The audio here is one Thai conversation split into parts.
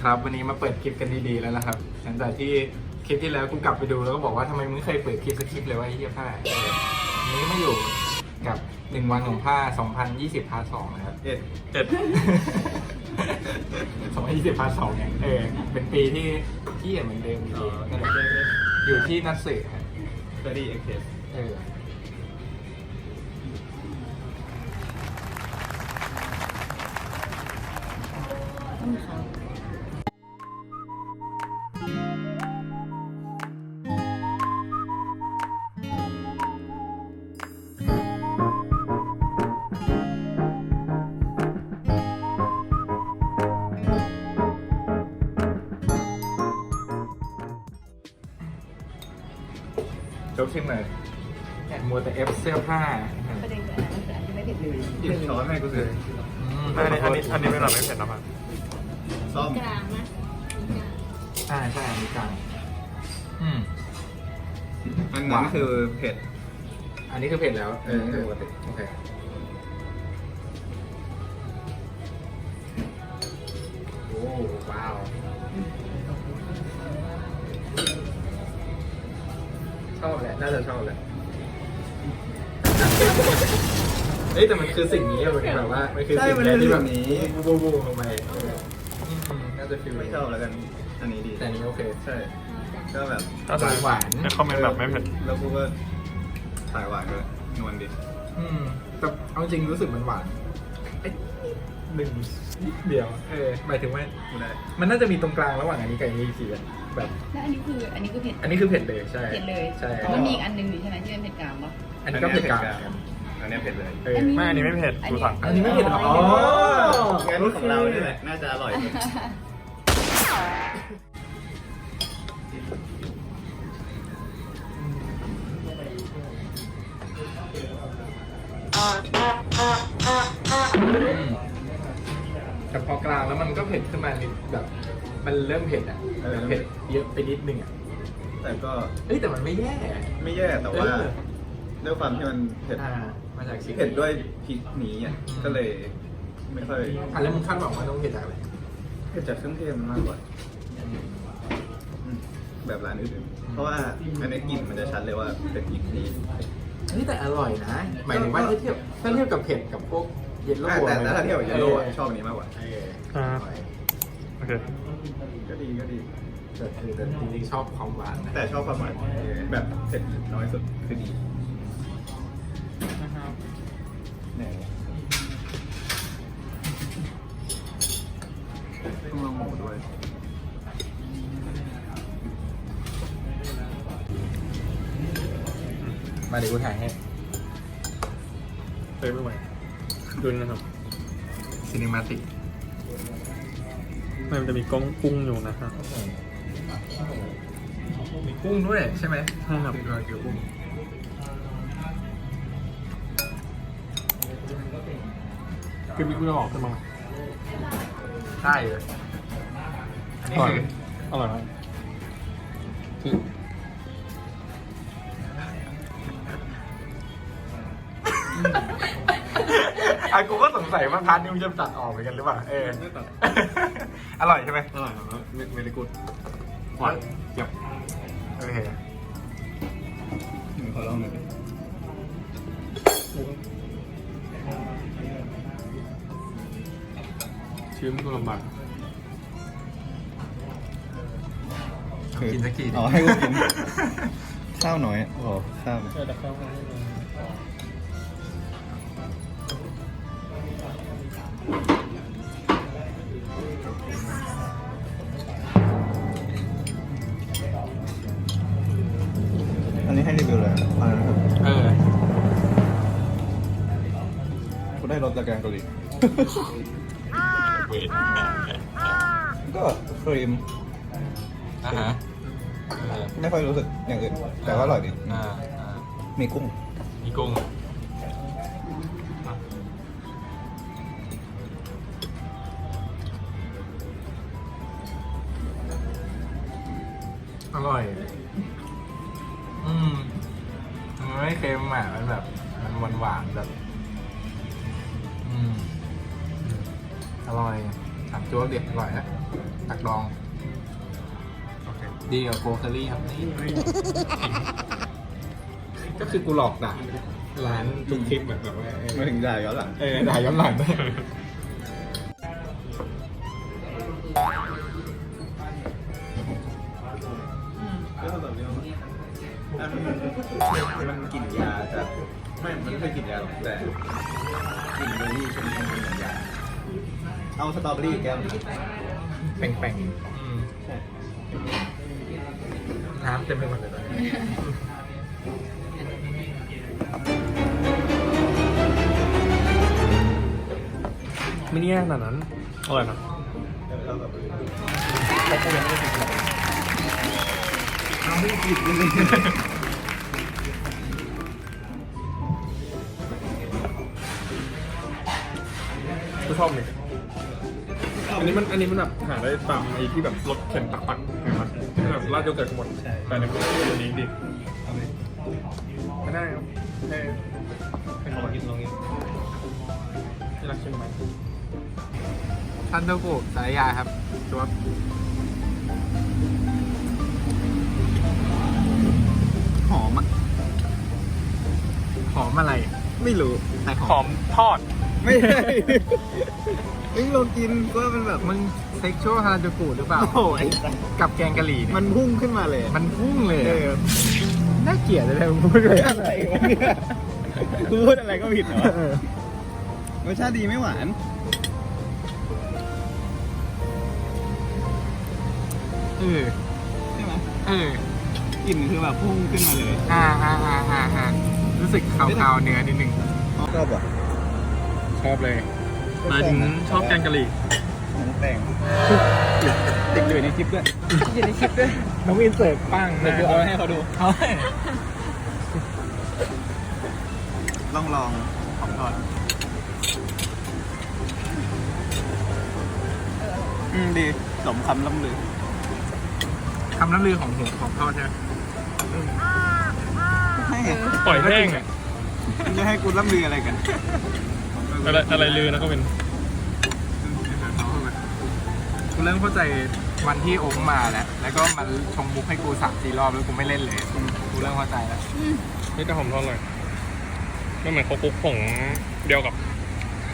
ดีครับ วันนี้มาเปิดคลิปกันดีๆแล้วนะครับหลังจากที่คลิปที่แล้วกูกลับไปดูแล้วก็บอกว่าทำไมมึงไม่เคยเปิดคลิปสักคลิปเลยว่าไอ้เหี้ยผ้าเออวันนี้มาอยู่กับหนึ่งวันของผ้า 2020พาร์ทสองนะครับเอ็ดเจ็ด 2020พาร์ทสองเนี่ยเออเป็นปีที่ที่เหมือนเดิมอยู่ที่นั่นแหละอยู่ที่นัดสื่อครับสตอรี่เอ็กเทสเออ จบชิมเลยแอบมัวแต่เอฟเสื้อผ้าประเด็นคืออันนั้นคืออันที่ไม่เผ็ดเลยหยิบช้อนให้กูสิอันนี้อันนี้อันนี้ไม่หลับไม่เผ็ดนะครับซ่อมกลางนะใช่ใช่อันนี้กลางอืมอันนั้นคือเผ็ด อันนี้คือเผ็ดแล้ว เออนี่คือปกติโอเคโอ้ว้าว ชอบแหละ น่าจะชอบแหละ เฮ้ยแต่มันคือสิ่งนี้อะมันแบบว่ามันคือสิ่งนี้ที่แบบนี้บูบูบูลงไปเอออืมน่าจะฟิลไม่ชอบแล้วกัน อันนี้ดีแต่อันนี้โอเค ใช่ก็แบบถ้าใส่หวานในคอมเมนต์แบบไม่เผ็ดแล้วกูก็สายหวานด้วยนวลดีอืมแต่เอาจริงรู้สึกมันหวานไอ้หนึ่งนิดเดียว เออหมายถึงว่า กูได้ มันน่าจะมีตรงกลางระหว่างอันนี้กับอันนี้อีกทีอะ แบบแล้วอันนี้คืออันนี้คือเผ็ดอันนี้คือเผ็ดเลยใช่เผ็ดเลยใช่เพราะมันมีอีกอันหนึงอยู่ใช่ไหมที่เป็นเผ็ดกลางปะอันนี้ก็เผ็ดกลางอันนี้เผ็ดเลยเออไม่อันนี้ไม่เผ็ดกูสั่ง อันนี้ไม่เผ็ดเหรออ๋องั้นของเรานี่แหละน่าจะอร่อยสุดอืมแต่พอกลางแล้วมันก็เผ็ดขึ้นมานิดแบบ มันเริ่มเผ็ดอะแบบเผ็ดเยอะไปนิดนึงอะแต่ก็เอ้ยแต่มันไม่แย่ไม่แย่แต่ว่าเออด้วยความที่มันเผ็ดอ่ามาจากชิคเผ็ดด้วยพริกนี้อะก็เลยไม่ค่อยอะแล้วมึงคาดหวังว่าต้องเผ็ดจากอะไรเผ็ดจากเครื่องเทศมันมากกว่าอืมแบบร้านอื่นๆเพราะว่าอันนี้กลิ่นมันจะชัดเลยว่าเป็นพริกนี้ เฮ้ยแต่อร่อยนะ หมายถึงว่าถ้าเทียบถ้าเทียบกับเผ็ดกับพวกเย็นโลอะแต่แต่ถ้าเทียบกับเยลโล่อะชอบอันนี้มากกว่า เออ อ่า โอเค ก็ดีก็ดีแต่คือแต่จริงๆชอบความหวานนะแต่ชอบความหวานแบบเผ็ดน้อยสุดคือดีไหนต้องลองหมูด้วยมาเดี๋ยวกูถ่ายให้เติมไม่ไหวดูนะครับซีนิมาติก มันจะมีก้งกุ้งอยู่นะฮะมีกุ้งด้วยใช่ไหมใช่ครับเป็นรอยเกี๊ยวกุ้งคือมีกุ้งจะออกขึ้นมาใช่เลยอันนี้อร่อยคืออร่อยมากคืออะกูก็สงสัยว่าพาร์ทนี้มึงจะตัดออกเหมือนกันหรือเปล่า เออไม่ตัด อร่อยใช่ไหมอร่อยครับเวลิกูดหวานเจ็บโอเคขอลองหน่อยชื้นก็ลำบากกินสักทีดิอ๋อให้กูกินข้าวน้อยโอ้โหข้าวเออแต่ข้าว ได้รสจากแกงกะหรี่เวทก็ครีมอ่าฮะไม่ค่อยรู้สึกอย่างอื่น แต่ว่าอร่อยดีอ่าอ่ามีกุ้ง มีกุ้งอร่อย อืมมันไม่เค็มอะมันแบบ มันหวานหวานๆแบบ อืมอร่อยถามโจ๊กเด็ดอร่อยนะตักดองโอเคดีกว่าโกเคอรี่ครับนี่ก็คือกูหลอกด่าร้านทุกคลิปแบบแบบว่าเออมาถึงด่าย้อนหลัง เออด่าย้อนหลังด้วยก็แบบนี้อันมันกลิ่นยาจาก ไม่มันไม่ใช่กลิ่นยาหรอกแต่กลิ่นเบอร์รี่ชนิดหนึงเหมือนยาเอาสตรอเบอรี่แก้วหนึ่งแป่งๆอืมใช่น้ำเต็มไปหมดเลยตอนนี้ไม่แย่ขนาดนั้นอร่อยนะแล้วแบบเขาคงยังไม่ได้กินเลย ชอบเลยอันนี้มันอันนี้มันแบบหาได้ตามไอ้ที่แบบรถเข็นตักๆเห็นไหมที่แบบราดโยเกิร์ตทั้งหมดแต่ในมันตัวนี้ดีเอาเลยไม่ได้ครับให้ให้เขามากินลองกินที่รักใช่ไหมทันโตกุสายยาครับตัวหอมอะหอมอะไร ไม่รู้แต่หหออมมทอด ไม่ใช่ไม่ลองกินก็มันแบบมึงเซ็กชวลฮาราจูกุหรือเปล่า โอ้โหไอ้สัสกับแกงกะหรี่เนี่ยมันพุ่งขึ้นมาเลยมันพุ่งเลยเออะอน่าเกลียดเลยมึงพูดเลยอะไรวะเนี่ยกูพูดอะไรก็ผิดเหรอ เออรสชาติดีไม่หวาน เออใช่ไหมเออกลิ่นคือแบบพุ่งขึ้นมาเลย อ่าอ่าอ่าอ่าอ่ารู้สึกคาวๆเนื้อนิดนึง ชอบอะ ชอบเลยหมายถึงชอบแกงกะหรี่หมูแต่งติดอยู่ในคลิปด้วยอยู่ในคลิปด้วยน้องอินเสิร์ตปั้งเดี๋ยวกูเอาให้เขาดูเอาให้ลองลองของทอดอืมดีสมคำล่ำลือคำน้ำลือของหัวของทอดใช่ไหมให้ปล่อยแห้งอะมึงจะให้กูล่ำลืออะไรกัน อะไรอะไรลือนะก็เป็นกูเริ่มเข้าใจวันที่โอ๊กมาแล้ว แล้วก็มันชงมุกให้กูสามสี่รอบแล้วกูไม่เล่นเลย กูเริ่มเข้าใจแล้วนี่จะหอมทอดเลยไม่เหมือนเขาคลุกผงเดียวกับ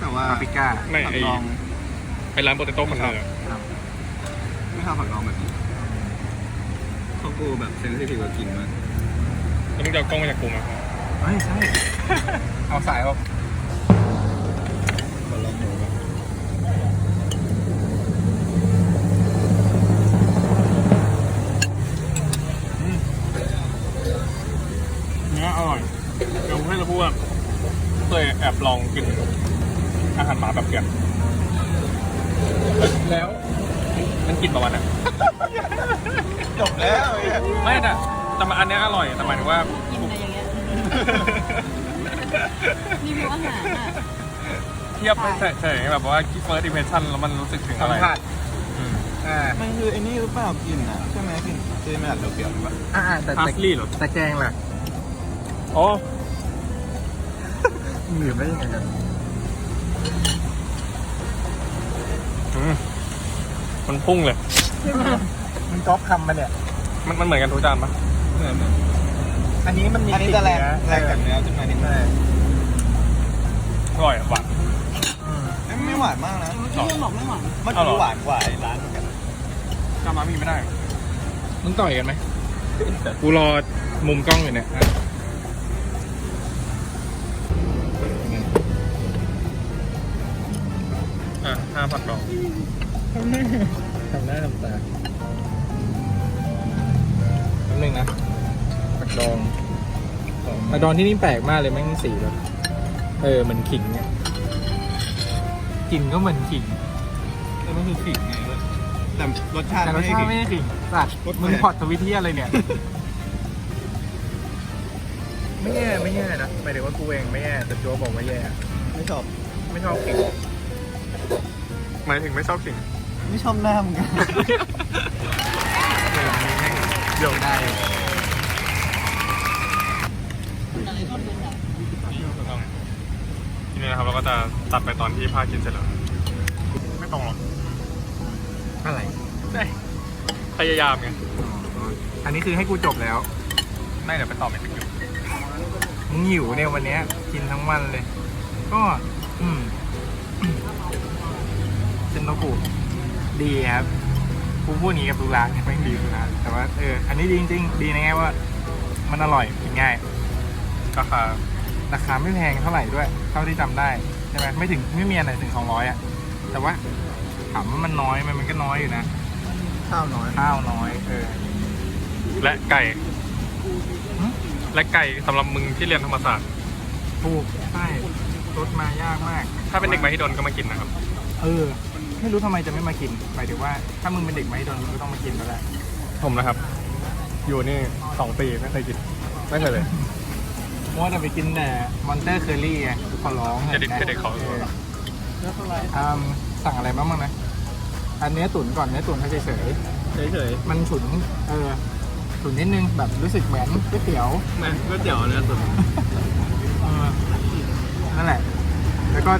แต่ว่าปาปริก้าไม่ผักไอ้ดองไอ้ร้านโปเตโต้มันเลยอะไม่ชอบผักดองแบบนี้เพราะกูแบบเซนซิทีฟกับกลิ่นมากแล้วมึงจะเอากล้องมาจากกูมา ไม่ใช่ เอาสายออก เนื้ออร่อยเดี๋ยวให้เราพูดว่าเคยแอบลองกินอาหารหมาแบบเก็บแล้วมันกินประมาณน่ะ จบแล้วไอ้เหี้ยไม่แต่แต่มันอันเนี้ยอร่อย แต่หมายถึงว่า กินอะไรอย่างเงี้ยรีวิวอาหารอะเทียบไปเฉยๆแบบว่า first impression แล้วมันรู้สึกถึงสัอะมไรผัสอืมอ่ามันคือไอ้นี่หรือเปล่ากลิ่นอะใช่ไหมกลิ่นเจไม่อาจเปรี้ยวๆหรือเปล่าอ่าแต่พาแต่สลีย์เหรอแต่แกงล่ะอ๋อหรือไม่ยังไงกันอืมมันพุ่งเลย มันก๊อปคำมาเนี่ย มันมันเหมือนกันทุกจานปะเหมือนเหมือนอันนี้มันมีอันนี้จะแรงกลิ่แรงจากเนื้อขึ้นมานิดนึงอร่อยอะหวานอืมเอ้ย ไม่หวานมากนะที่เรื่องบอกไม่หวานมันเอาเหรอหวานกว่าไอ้ร้านเหมือนกันจานมามีไม่ได้มึงต่อยกันไหมกูรอมุมกล้องอยู่เนี่ยอะอะห้าผัดดองทำหน้าทำหน้าทำตาแป๊บนึงนะผักดองผักดองที่นี่แปลกมากเลยแม่งสีแบบเออเหมือนขิงเนี่ย กลิ่นก็เหมือนขิงแล้วมันคือขิงไงเว้ยแต่รสชาติแต่รไม่สใช่ชาติขิงไม่ได้ขิงสัตว์รสแปลกมึงพอร์ตทวิตที่อะไรเนี่ย ไม่แย่ไม่แย่นะหมายถึงว่ากูเองไม่แย่แต่จัวบอกว่าแย่ไม่ชอบไม่ชอบขิงหมายถึงไม่ชอบขิงไม่ชอบหน้ามึงกันเออมันแม่งเดี๋ยวได้ อะไรก็เป็นแบบ ที นี้นะครับเราก็จะตัดไปตอนที่ผ้ากินเสร็จแล้วไม่ตรงหรอกอะไร พยายามไงอ๋ออันนี้คือให้กูจบแล้ว ไม่เดี๋ยวไปต่อไม่ถึงอยู่มึงหิวเนี่ยวันเนี้ยกินทั้งวันเลย ก็ อืมเซนโนกุดีครับกูพูดอย่างนี้กับทุกร้านไม่งดีทุกร้านแต่ว่าเอออันนี้ดีจริงๆ ดีนะไงว่า มันอร่อยกินง่ายราคา ราคาไม่แพงเท่าไหร่ด้วย เท่าที่จำได้ใช่ไหมไม่ถึงไม่มีอันไหนถึงสองร้อยอะแต่ว่าถามว่ามันน้อยไหมมันก็น้อยอยู่นะ ข้าวน้อย ข้าวน้อยเออ และไก่หึและไก่สำหรับมึงที่เรียนธรรมศาสตร์ถูกใช่รสมายากมาก ถ้าเป็นเด็กมหิดลก็มากินนะครับ เออ ไม่รู้ทำไมจะไม่มากินหมายถึงว่า ถ้ามึงเป็นเด็กไม่โดนมึงก็ต้องมากินแล้วแหละผมนะครับ อยู่นี่สองปีไม่เคยกิน ไม่เคยเลย มัวแต่ไปกินแต่มอนเตอร์เคอรี่ไงขอร้องเครดิตเครดิตเขาอออืมสั่งอะไรบ้างมั้งนะอันเนื้อตุ๋นก่อนเนื้อตุ๋นให้เฉยเฉยๆมันฉุนเออฉุนนิดนึงแบบรู้สึกเหมือนก๋วยเตี๋ยวๆนะก๋วยเตี๋ยวเนื้อตุ๋นเออนั่นแหละ แล้วก็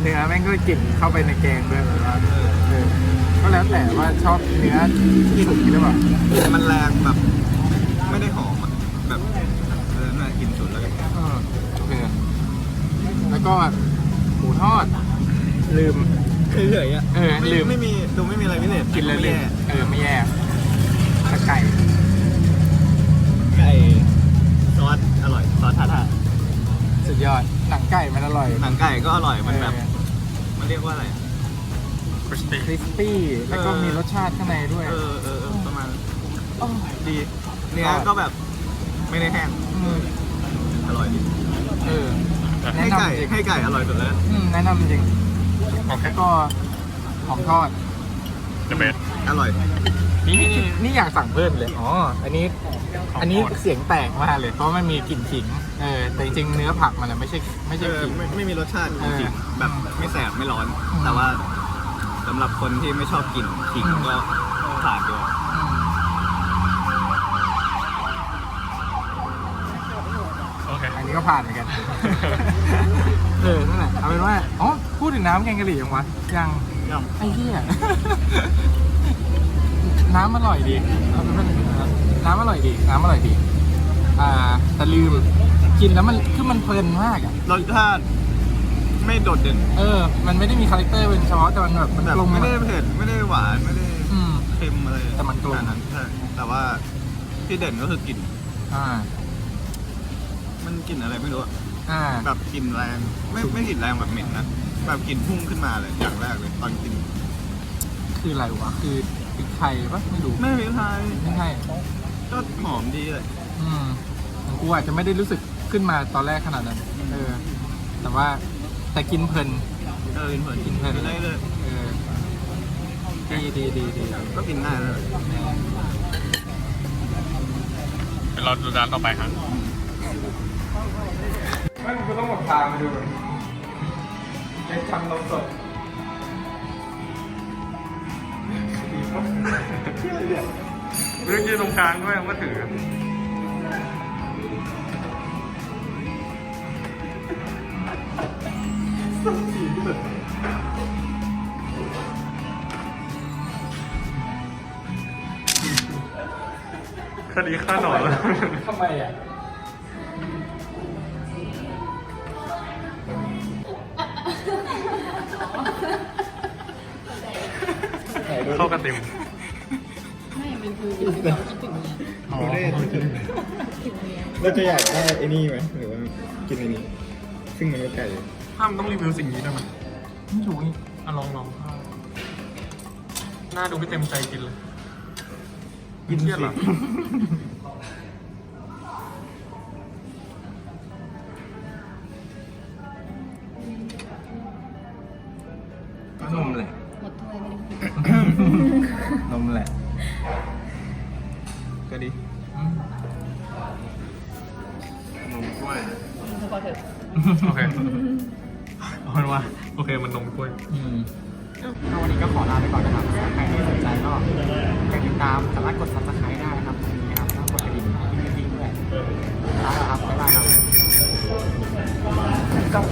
เนื้อแม่งก็กลิ่นเข้าไปในแกงด้วยแบบว่าเออก็แล้วแต่ว่าชอบเนื้อสุกหรือเปล่า มันแรงแบบ ไม่ได้หอมอะแบบเออน่ากินสุดแล้วกัน เออโอเค แล้วก็หมูทอด ลืม เฉยๆอะเออไม่ลืม ไม่มีดูไม่มีอะไรพิเศษกินเลยลืมเออไม่แย่แต่ไก่ไก่ซอสอร่อยซอสทาทาสุดยอดหนังไก่มันอร่อยหนังไก่ก็อร่อยมันแบบมันเรียกว่าอะไรอะ คริสปี้คริสปี้แล้วก็เออ มีรสชาติข้างในด้วยเออเออเออประมาณโอ้ดีเนื้อก็แบบไม่ได้แห้งอืมอร่อยดีเออ ให้แนะนำไก่จริงให้ไก่อร่อยสุดแล้วอืมแนะนำจริงโอเคแล้วก็หอมทอดเดอะเบสอร่อยนี่นี่นี่อยากสั่งเพิ่มเลย อ๋อ อันนี้ อันนี้เสียงแตกมากเลย เพราะมันมีกลิ่นขิง เออ แต่จริงๆ เนื้อผักมันอะไม่ใช่ ไม่เอใช่อขิง ไม่ไม่มีรสชาติเออจริงๆแบบไม่แสบไม่ร้อน อืม แต่ว่าสำหรับคนที่ไม่ชอบกลิ่นขิงก็ผ่านดีกว่า อืมโอเคอันนี้ก็ผ่านเหมือนกัน เออ นั่นแหละ เอาเป็นว่า อ๋อ พูดถึงน้ำแกงกะหรี่ยังวะ ยังย่อมไอ้เหี้ย น้ำอร่อยดีเอาเป็นว่าน้ำอร่อยดี น้ำอร่อยดี อ่า แต่ลืม กินแล้วมัน คือมันเพลินมากอะ รสชาติไม่โดดเด่นเออ มันไม่ได้มีคาแรคเตอร์เป็นเฉพาะแต่มันแบบมันแบบกลมไม่ได้อะเผ็ดไม่ได้หวานไม่ได้อืม เค็มอะไรแต่มันกลมขนาดนั้นใช่แต่ว่าที่เด่นก็คือกลิ่นอ่า มันกลิ่นอะไรไม่รู้อะอ่า แบบกลิ่นแรง ไม่ไม่กลิ่นแรงแบบเหม็นนะแบบกลิ่นพุ่งขึ้นมาเลยอย่างแรกเลยตอนกินคืออะไรวะ คือพริกไทยปะไม่รู้ไม่มีไทยไม่ใช่ก็หอมดีเลย อืมของกูอาจจะไม่ได้รู้สึกขึ้นมาตอนแรกขนาดนั้น เออ แต่ว่าแต่กินเพลิน เออกินเพลินกินเพลินกินได้เลยเออ ดีดีดีดีก็กินง่ายเลยเดี๋ยวเราดูร้านต่อไปครับ ไม่กูต้องหมดทางมาดูไอ้จำนมสดเรื่องยืนตรงกลางด้วยว่าถือคดีฆ่าหนอนทำไมอะ เข้ากระติมไม่ มันคือคิดถึงคิดถึงเนี่ยอ๋อเราจะอยากได้ไอ้นี่ไหมหรือว่ากินไอ้นี้ซึ่งมันก็ไก่ห้ามต้องรีวิวสิ่งนี้ด้วยมั้ยไม่รู้อีกอะลองลองหน้าดูไม่เต็มใจกินเลยกินเครียดเหรอก็นมแหละหมดถ้วยไม่ได้กิ นนมแหละ ก็ดีอืมนมกล้วย เฉพาะเถอะโอเคเอาเป็นว่าโอเคมันนมกล้วยอืม ก็วันนี้ก็ขอลาไปก่อนนะครับใครที่สนใจก็กดติดตามสามารถกด subscribe ได้นะครับนะครับแล้วกดกระดิ่งกิ้งกิ้งด้วยลาแล้วครับบ๊ายบายครับ